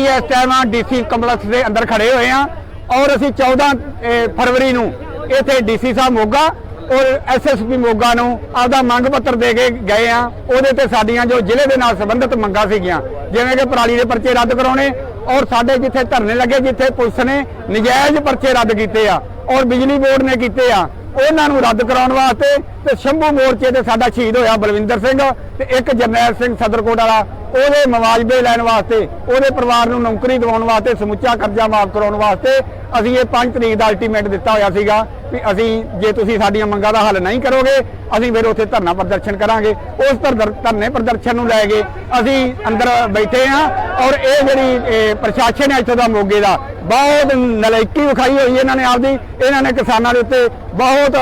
ਅਸੀਂ ਇਸ time DC complex ਦੇ ਅੰਦਰ ਖੜੇ ਹੋਏ ਆ ਔਰ ਅਸੀਂ 14 ਫਰਵਰੀ ਨੂੰ ਇੱਥੇ ਡੀਸੀ ਸਾਹਿਬ ਮੋਗਾ ਔਰ ਐਸਐਸਪੀ ਮੋਗਾ ਨੂੰ ਆਪਦਾ ਮੰਗ ਪੱਤਰ ਦੇ ਕੇ ਗਏ ਆ। ਉਹਦੇ ਤੇ ਸਾਡੀਆਂ ਜੋ ਜ਼ਿਲ੍ਹੇ ਦੇ ਨਾਲ ਸੰਬੰਧਿਤ ਮੰਗਾਂ ਸੀਗੀਆਂ, ਜਿਵੇਂ ਕਿ ਪਰਾਲੀ ਦੇ ਪਰਚੇ ਰੱਦ ਕਰਾਉਣੇ ਔਰ ਸਾਡੇ ਜਿੱਥੇ ਧਰਨੇ ਲੱਗੇ, ਜਿੱਥੇ ਪੁਲਿਸ ਨੇ ਨਜਾਇਜ਼ ਪਰਚੇ ਰੱਦ ਕੀਤੇ ਆ ਔਰ ਬਿਜਲੀ ਬੋਰਡ ਨੇ ਕੀਤੇ ਆ, ਉਹਨਾਂ ਨੂੰ ਰੱਦ ਕਰਾਉਣ ਵਾਸਤੇ ਤੇ ਸ਼ੰਭੂ ਮੋਰਚੇ ਤੇ ਸਾਡਾ ਸ਼ਹੀਦ ਹੋਇਆ ਬਲਵਿੰਦਰ ਸਿੰਘ ਤੇ ਇੱਕ ਜਰਨੈਲ ਸਿੰਘ ਸਦਰਕੋਟ ਵਾਲਾ ਉਹਦੇ ਮੁਆਵਜ਼ੇ ਲੈਣ ਵਾਸਤੇ, ਉਹਦੇ ਪਰਿਵਾਰ ਨੂੰ ਨੌਕਰੀ ਦਿਵਾਉਣ ਵਾਸਤੇ, ਸਮੁੱਚਾ ਕਰਜ਼ਾ ਮਾਫ ਕਰਾਉਣ ਵਾਸਤੇ ਅਸੀਂ ਇਹ 5 ਤਰੀਕ ਦਾ ਅਲਟੀਮੇਟ ਦਿੱਤਾ ਹੋਇਆ ਸੀਗਾ ਵੀ ਅਸੀਂ ਜੇ ਤੁਸੀਂ ਸਾਡੀਆਂ ਮੰਗਾਂ ਦਾ ਹੱਲ ਨਹੀਂ ਕਰੋਗੇ, ਅਸੀਂ ਫਿਰ ਉੱਥੇ ਧਰਨਾ ਪ੍ਰਦਰਸ਼ਨ ਕਰਾਂਗੇ। ਉਸ ਧਰ- ਧਰਨੇ ਪ੍ਰਦਰਸ਼ਨ ਨੂੰ ਲੈ ਕੇ ਅਸੀਂ ਅੰਦਰ ਬੈਠੇ ਹਾਂ ਔਰ ਇਹ ਜਿਹੜੀ ਪ੍ਰਸ਼ਾਸਨ ਹੈ ਇੱਥੋਂ ਦਾ ਮੋਗੇ ਦਾ, ਬਹੁਤ ਨਲਾਇਕੀ ਵਿਖਾਈ ਹੋਈ ਇਹਨਾਂ ਨੇ ਆਪਦੀ। ਇਹਨਾਂ ਨੇ ਕਿਸਾਨਾਂ ਦੇ ਉੱਤੇ ਬਹੁਤ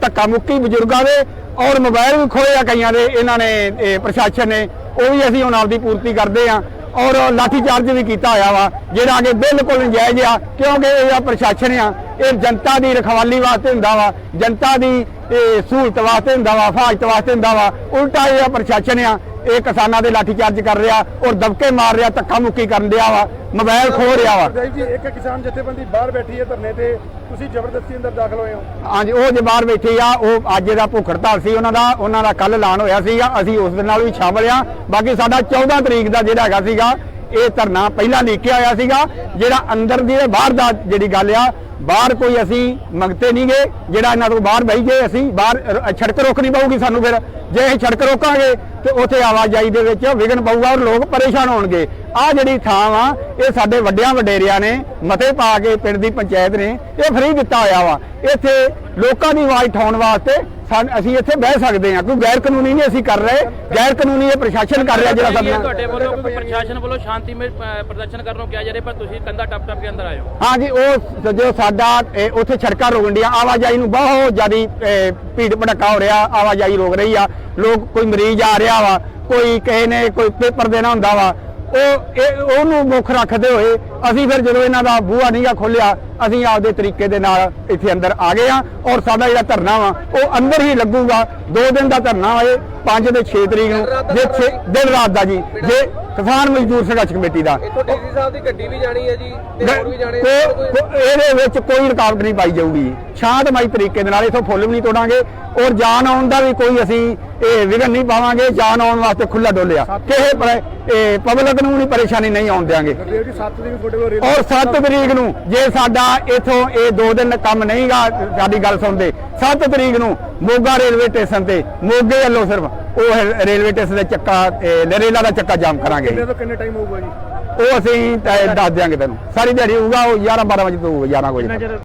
ਧੱਕਾ ਮੁੱਕੀ ਬਜ਼ੁਰਗਾਂ ਦੇ ਔਰ ਮੋਬਾਈਲ ਵੀ ਖੋਏ ਆ ਕਈਆਂ ਦੇ। ਇਹਨਾਂ ਨੇ ਪ੍ਰਸ਼ਾਸਨ ਨੇ ਉਹ ਵੀ ਅਸੀਂ ਹੁਣ ਆਪਦੀ ਪੂਰਤੀ ਕਰਦੇ ਆ ਔਰ ਲਾਠੀ ਚਾਰਜ ਵੀ ਕੀਤਾ ਹੋਇਆ ਵਾ, ਜਿਹੜਾ ਕਿ ਬਿਲਕੁਲ ਨਜਾਇਜ਼ ਆ, ਕਿਉਂਕਿ ਇਹ ਜਿਹੜਾ ਪ੍ਰਸ਼ਾਸਨ ਆ, ਇਹ ਜਨਤਾ ਦੀ ਰਖਵਾਲੀ ਵਾਸਤੇ ਹੁੰਦਾ ਵਾ, ਜਨਤਾ ਦੀ ਸਹੂਲਤ ਵਾਸਤੇ ਹੁੰਦਾ ਵਾ ਫਾਜਤ ਵਾਸਤੇ ਹੁੰਦਾ ਵਾ, ਉਲਟਾ ਇਹ ਪ੍ਰਸ਼ਾਸਨ ਆ ਇਹ ਕਿਸਾਨਾਂ ਦੇ ਲਾਠੀ ਚਾਰਜ ਕਰ ਰਿਹਾ ਔਰ ਦਬਕੇ ਮਾਰ ਰਿਹਾ ਧੱਕਾ ਮੁੱਕੀ ਕਰਨ ਰਿਹਾ ਵਾ ਮੋਬਾਈਲ ਖੋ ਰਿਹਾ ਵਾ। ਜੈ ਜੀ ਇੱਕ ਕਿਸਾਨ ਜਥੇਬੰਦੀ ਬਾਹਰ ਬੈਠੀ ਹੈ ਧਰਨੇ ਤੇ ਤੁਸੀਂ ਜ਼ਬਰਦਸਤੀ ਅੰਦਰ ਦਾਖਲ ਹੋਏ ਹੋ। ਹਾਂਜੀ ਉਹ ਜੇ ਬਾਹਰ ਬੈਠੇ ਆ ਉਹ ਅੱਜ ਦਾ ਭੁੱਖ ਹੜਤਾਲ ਸੀ ਉਹਨਾਂ ਦਾ ਉਹਨਾਂ ਦਾ ਕੱਲ ਐਲਾਨ ਹੋਇਆ ਸੀਗਾ ਅਸੀਂ ਉਸ ਦੇ ਨਾਲ ਵੀ ਸ਼ਾਮਲ ਆ। ਬਾਕੀ ਸਾਡਾ 14 ਤਰੀਕ ਦਾ ਜਿਹੜਾ ਹੈਗਾ ਸੀਗਾ ਇਹ ਧਰਨਾ ਪਹਿਲਾਂ ਲਿਖਿਆ ਹੋਇਆ ਸੀਗਾ ਜਿਹੜਾ ਅੰਦਰ ਦੀ ਤੇ ਬਾਹਰ ਦਾ ਜਿਹੜੀ ਗੱਲ ਆ ਬਾਹਰ ਕੋਈ ਅਸੀਂ ਮੰਗਤੇ ਨਹੀਂ ਗਏ ਜਿਹੜਾ ਇਹਨਾਂ ਤੋਂ ਬਾਹਰ ਬਹਿ ਗਏ ਅਸੀਂ ਬਾਹਰ ਰ- ਸੜਕ ਰੋਕਣੀ ਪਊਗੀ ਸਾਨੂੰ ਫਿਰ। ਜੇ ਅਸੀਂ ਸੜਕ ਰੋਕਾਂਗੇ ਤੇ ਉੱਥੇ ਆਵਾਜਾਈ ਦੇ ਵਿੱਚ ਵਿਘਨ ਪਊਗਾ ਔਰ ਲੋਕ ਪਰੇਸ਼ਾਨ ਹੋਣਗੇ। ਆ ਜਿਹੜੀ ਥਾਂ ਵਾ ਇਹ ਸਾਡੇ ਵੱਡਿਆਂ ਵਡੇਰਿਆਂ ਨੇ ਮਤੇ ਪਾ ਕੇ ਪਿੰਡ ਦੀ ਪੰਚਾਇਤ ਨੇ ਇਹ ਫ੍ਰੀ ਦਿੱਤਾ ਹੋਇਆ ਵਾ। ਇੱਥੇ ਲੋਕਾਂ ਦੀ ਆਵਾਜ਼ ਉਠਾਉਣ ਵਾਸਤੇ ਅਸੀਂ ਇੱਥੇ ਬਹਿ ਸਕਦੇ ਹਾਂ। ਕੋਈ ਗੈਰ ਕਾਨੂੰਨੀ ਨਹੀਂ ਅਸੀਂ ਕਰ ਰਹੇ। ਗੈਰ ਕਾਨੂੰਨੀ ਇਹ ਪ੍ਰਸ਼ਾਸਨ ਕਰ ਰਿਹਾ ਜਿਹੜਾ ਸਾਡਾ। ਤੁਹਾਡੇ ਵੱਲੋਂ ਕੋਈ ਪ੍ਰਸ਼ਾਸਨ ਵੱਲੋਂ ਸ਼ਾਂਤੀਮਈ ਪ੍ਰਦਰਸ਼ਨ ਕਰਨ ਨੂੰ ਕਿਹਾ ਜਾ ਰਿਹਾ ਪਰ ਤੁਸੀਂ ਕੰਧਾ ਟੱਪ ਟੱਪ ਕੇ ਅੰਦਰ ਆਏ ਹੋ। ਹਾਂਜੀ ਉਹ ਜੋ ਸਾਡਾ ਉੱਥੇ ਸੜਕਾਂ ਰੋਕਣ ਦੀਆਂ ਆਵਾਜਾਈ ਨੂੰ ਬਹੁਤ ਜ਼ਿਆਦੀ ਭੀੜ ਭੜਕਾ ਹੋ ਰਿਹਾ। ਆਵਾਜਾਈ ਰੋਕ ਰਹੀ ਆ। ਲੋਕ ਕੋਈ ਮਰੀਜ਼ ਆ ਰਿਹਾ ਵਾ ਕੋਈ ਕਿਸੇ ਨੇ ਕੋਈ ਪੇਪਰ ਦੇਣਾ ਹੁੰਦਾ ਵਾ ਉਹ ਇਹ ਉਹਨੂੰ ਮੁੱਖ ਰੱਖਦੇ ਹੋਏ ਅਸੀਂ ਫਿਰ ਜਦੋਂ ਇਹਨਾਂ ਦਾ ਬੂਹਾ ਨਹੀਂਗਾ ਖੋਲਿਆ ਅਸੀਂ ਆਪਦੇ ਤਰੀਕੇ ਦੇ ਨਾਲ ਇੱਥੇ ਅੰਦਰ ਆ ਗਏ ਆ ਔਰ ਸਾਡਾ ਜਿਹੜਾ ਧਰਨਾ ਵਾ ਉਹ ਅੰਦਰ ਹੀ ਲੱਗੂਗਾ। ਦੋ ਦਿਨ ਦਾ ਧਰਨਾ ਇਹ 5 ਤੇ 6 ਤਰੀਕ ਨੂੰ ਜੇ ਛੇ- ਦਿਨ ਰਾਤ ਦਾ ਜੀ। ਜੇ ਕਿਸਾਨ ਮਜ਼ਦੂਰ ਸੰਘਰਸ਼ ਕਮੇਟੀ ਦਾ। ਇੱਥੋਂ ਡੀਸੀ ਸਾਹਿਬ ਦੀ ਗੱਡੀ ਵੀ ਜਾਣੀ ਹੈ ਜੀ ਤੇ ਹੋਰ ਵੀ ਜਾਣੇ ਕੋ- ਕੋ- ਇਹਦੇ ਵਿੱਚ ਕੋਈ ਰੁਕਾਵਟ ਨਹੀਂ ਪਾਈ ਜਾਊਗੀ। ਸ਼ਾਂਤਮਈ ਤਰੀਕੇ ਦੇ ਨਾਲ ਇਥੋਂ ਫੁੱਲ ਵੀ ਨਹੀਂ ਤੋੜਾਂਗੇ ਔਰ ਜਾਨ ਆਉਣ ਦਾ ਵੀ ਕੋਈ ਅਸੀਂ ਇਹ ਵਿਘਨ ਨਹੀਂ ਪਾਵਾਂਗੇ ਜਾਨ ਆਉਣ ਵਾਸਤੇ ਖੁੱਲਾ ਡੋਲਿਆ। ਕਿਸੇ ਪਰ ਇਹ ਪਬਲਿਕ ਨੂੰ ਵੀ ਪਰੇਸ਼ਾਨੀ ਨਹੀਂ ਆਉਣ ਦਿਆਂਗੇ। ਗੁਰਦੇਵ ਜੀ 7 ਦੀ ਫੋਟੋ ਰੇਲ ਔਰ 7 ਤਰੀਕ ਨੂੰ ਜੇ ਸਾਡਾ ਇਥੋਂ ਇਹ ਦੋ ਦਿਨ ਕੰਮ ਨਹੀਂਗਾ ਸਾਡੀ ਗੱਲ ਸੁਣਦੇ। 7 ਤਰੀਕ ਨੂੰ ਮੋਗਾ ਰੇਲਵੇ ਸਟੇਸ਼ਨ ਤੇ ਮੋਗੇ ਵੱਲੋਂ ਸਿਰਫ ਉਹ ਰੇਲਵੇ ਸਟੇਸ਼ਨ ਦੇ ਚੱਕਾ ਨਰੇਲਾ ਦਾ ਚੱਕਾ ਜਾਮ ਕਰਾਂਗੇ। ਕਿੰਨੇ ਤੋਂ ਕਿੰਨੇ ਟਾਈਮ ਹੋਊਗਾ ਜੀ? ਉਹ ਅਸੀਂ ਦੱਸ ਦਿਆਂਗੇ ਤੈਨੂੰ। ਸਾਰੀ ਦਿਹਾੜੀ ਹੋਊਗਾ ਉਹ 11 12 ਵਜੇ ਤੋਂ 11 ਵਜੇ